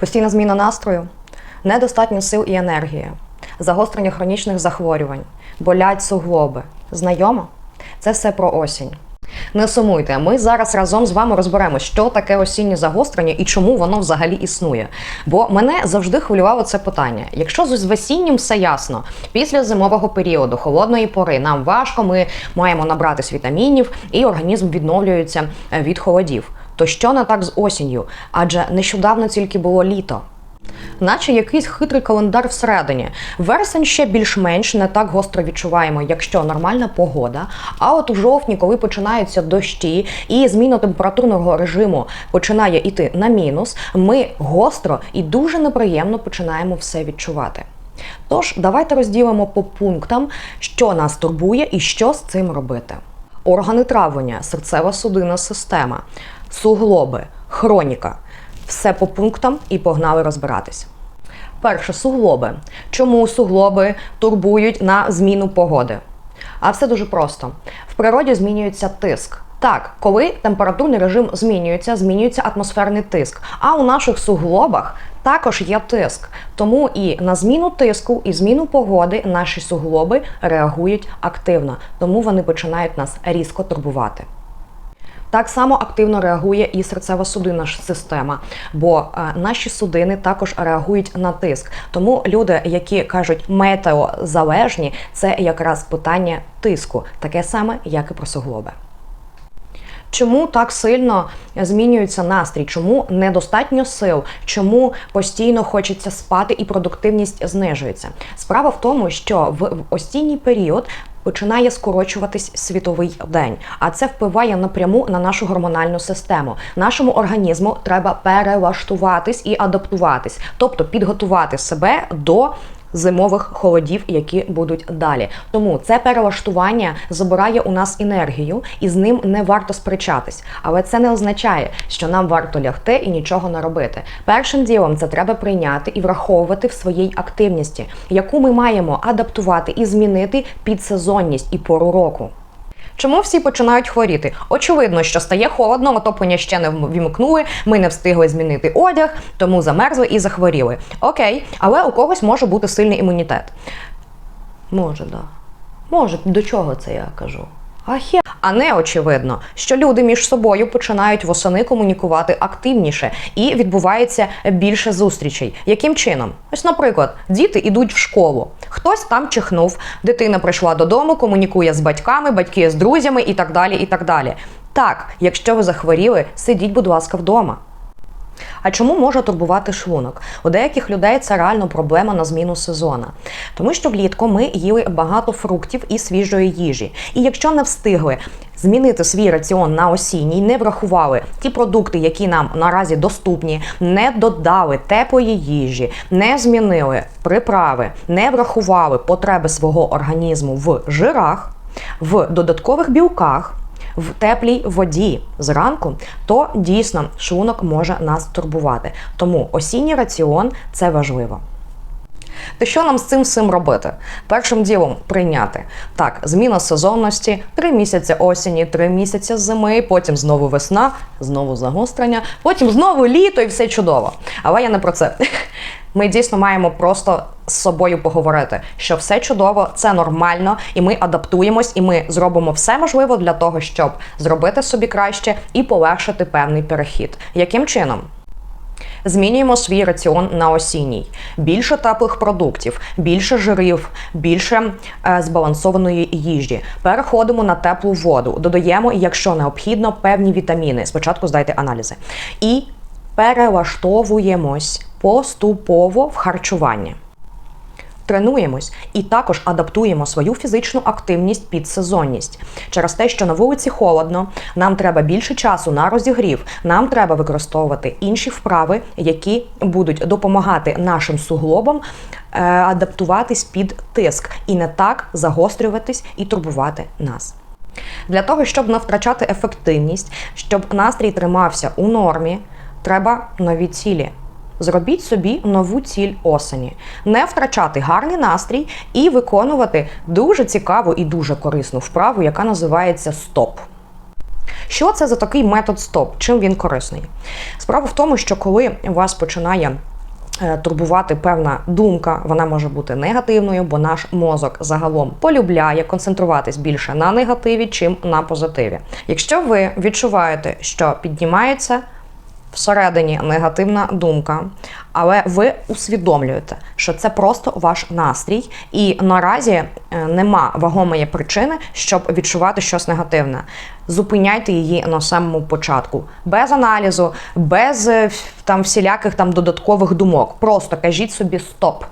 Постійна зміна настрою, недостатньо сил і енергії, загострення хронічних захворювань, болять суглоби. Знайомо? Це все про осінь. Не сумуйте, ми зараз разом з вами розберемо, що таке осіннє загострення і чому воно взагалі існує. Бо мене завжди хвилювало це питання. Якщо з весінням все ясно, після зимового періоду, холодної пори, нам важко, ми маємо набратись вітамінів, і організм відновлюється е, від холодів. То що не так з осінню? Адже нещодавно тільки було літо. Наче якийсь хитрий календар всередині. Вересень ще більш-менш не так гостро відчуваємо, якщо нормальна погода. А от у жовтні, коли починаються дощі і зміна температурного режиму починає йти на мінус, ми гостро і дуже неприємно починаємо все відчувати. Тож, давайте розділимо по пунктам, що нас турбує і що з цим робити. Органи травлення, серцево-судинна система, суглоби, хроніка. Все по пунктам і погнали розбиратись. Перше суглоби. Чому суглоби турбують на зміну погоди? А все дуже просто. В природі змінюється тиск. Так, коли температурний режим змінюється, змінюється атмосферний тиск. А у наших суглобах також є тиск. Тому і на зміну тиску, і зміну погоди наші суглоби реагують активно. Тому вони починають нас різко турбувати. Так само активно реагує і серцево-судинна система, бо е, наші судини також реагують на тиск. Тому люди, які кажуть метеозалежні, це якраз питання тиску, таке саме, як і про суглоби. Чому так сильно змінюється настрій? Чому недостатньо сил? Чому постійно хочеться спати і продуктивність знижується? Справа в тому, що в осінній період починає скорочуватись світовий день, а це впливає напряму на нашу гормональну систему. Нашому організму треба перелаштуватись і адаптуватись, тобто підготувати себе до зимових холодів, які будуть далі. Тому це перелаштування забирає у нас енергію, і з ним не варто сперечатись. Але це не означає, що нам варто лягти і нічого не робити. Першим ділом це треба прийняти і враховувати в своїй активності, яку ми маємо адаптувати і змінити під сезонність і пору року. Чому всі починають хворіти? Очевидно, що стає холодно, отоплення ще не вімкнули, ми не встигли змінити одяг, тому замерзли і захворіли. Окей, але у когось може бути сильний імунітет. Може, да. Може, до чого це я кажу? А хе. А не очевидно, що люди між собою починають восени комунікувати активніше і відбувається більше зустрічей. Яким чином? Ось, наприклад, діти йдуть в школу, хтось там чихнув, дитина прийшла додому, комунікує з батьками, батьки з друзями і так далі. і так далі. Так, якщо ви захворіли, сидіть, будь ласка, вдома. А чому може турбувати шлунок? У деяких людей це реально проблема на зміну сезона. Тому що влітку ми їли багато фруктів і свіжої їжі. І якщо не встигли змінити свій раціон на осінній, не врахували ті продукти, які нам наразі доступні, не додали теплої їжі, не змінили приправи, не врахували потреби свого організму в жирах, в додаткових білках в теплій воді зранку, то дійсно шлунок може нас турбувати. Тому осінній раціон це важливо. То що нам з цим всім робити? Першим ділом прийняти так, зміна сезонності, три місяці осені, три місяці зими, потім знову весна, знову загострення, потім знову літо і все чудово. Але я не про це. Ми дійсно маємо просто з собою поговорити, що все чудово, це нормально, і ми адаптуємось, і ми зробимо все можливе для того, щоб зробити собі краще і полегшити певний перехід. Яким чином? Змінюємо свій раціон на осінній. Більше теплих продуктів, більше жирів, більше е, збалансованої їжі. Переходимо на теплу воду, додаємо, якщо необхідно, певні вітаміни. Спочатку здайте аналізи. І перелаштовуємось поступово в харчуванні. Тренуємось і також адаптуємо свою фізичну активність під сезонність. Через те, що на вулиці холодно, нам треба більше часу на розігрів, нам треба використовувати інші вправи, які будуть допомагати нашим суглобам е, адаптуватись під тиск і не так загострюватись і турбувати нас. Для того, щоб не втрачати ефективність, щоб настрій тримався у нормі, треба нові цілі. Зробіть собі нову ціль осені, не втрачати гарний настрій і виконувати дуже цікаву і дуже корисну вправу, яка називається стоп. Що це за такий метод стоп? Чим він корисний? Справа в тому, що коли вас починає е, турбувати певна думка, вона може бути негативною, бо наш мозок загалом полюбляє концентруватись більше на негативі, чим на позитиві. Якщо ви відчуваєте, що піднімається всередині негативна думка, але ви усвідомлюєте, що це просто ваш настрій, і наразі е, нема вагомої причини, щоб відчувати щось негативне. Зупиняйте її на самому початку, без аналізу, без е, там всіляких там додаткових думок. Просто кажіть собі стоп.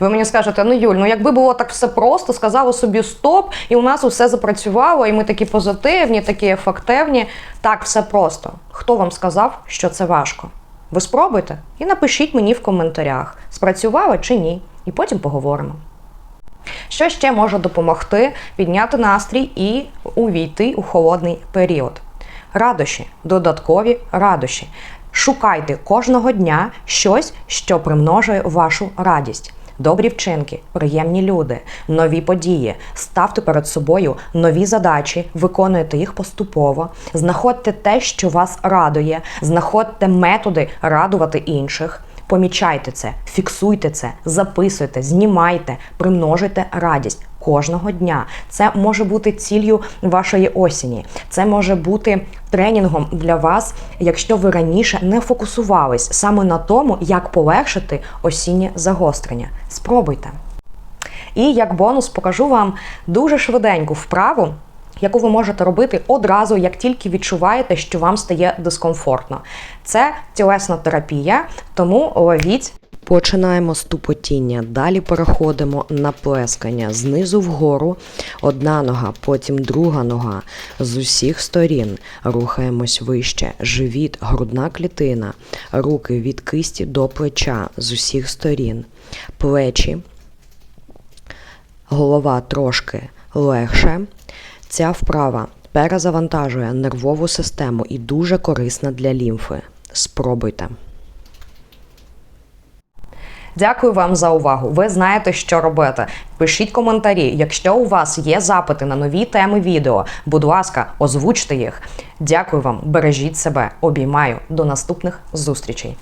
Ви мені скажете, ну Юль, ну якби було так все просто, сказали собі стоп, і у нас усе запрацювало, і ми такі позитивні, такі ефективні. Так, все просто. Хто вам сказав, що це важко? Ви спробуйте і напишіть мені в коментарях, спрацювало чи ні, і потім поговоримо. Що ще може допомогти підняти настрій і увійти у холодний період? Радощі, додаткові радощі. Шукайте кожного дня щось, що примножує вашу радість. Добрі вчинки, приємні люди, нові події. Ставте перед собою нові задачі, виконуйте їх поступово, знаходьте те, що вас радує, знаходьте методи радувати інших. Помічайте це, фіксуйте це, записуйте, знімайте, примножуйте радість кожного дня. Це може бути ціллю вашої осені. Це може бути тренінгом для вас, якщо ви раніше не фокусувались саме на тому, як полегшити осіннє загострення. Спробуйте. І як бонус покажу вам дуже швиденьку вправу, яку ви можете робити одразу, як тільки відчуваєте, що вам стає дискомфортно. Це тілесна терапія, тому ловіть. Починаємо з тупотіння, далі переходимо на плескання знизу вгору, одна нога, потім друга нога з усіх сторін. Рухаємось вище, живіт, грудна клітина, руки від кисті до плеча з усіх сторін, плечі, голова трошки легше. Ця вправа перезавантажує нервову систему і дуже корисна для лімфи. Спробуйте. Дякую вам за увагу. Ви знаєте, що робити. Пишіть коментарі. Якщо у вас є запити на нові теми відео, будь ласка, озвучте їх. Дякую вам, бережіть себе, обіймаю. До наступних зустрічей.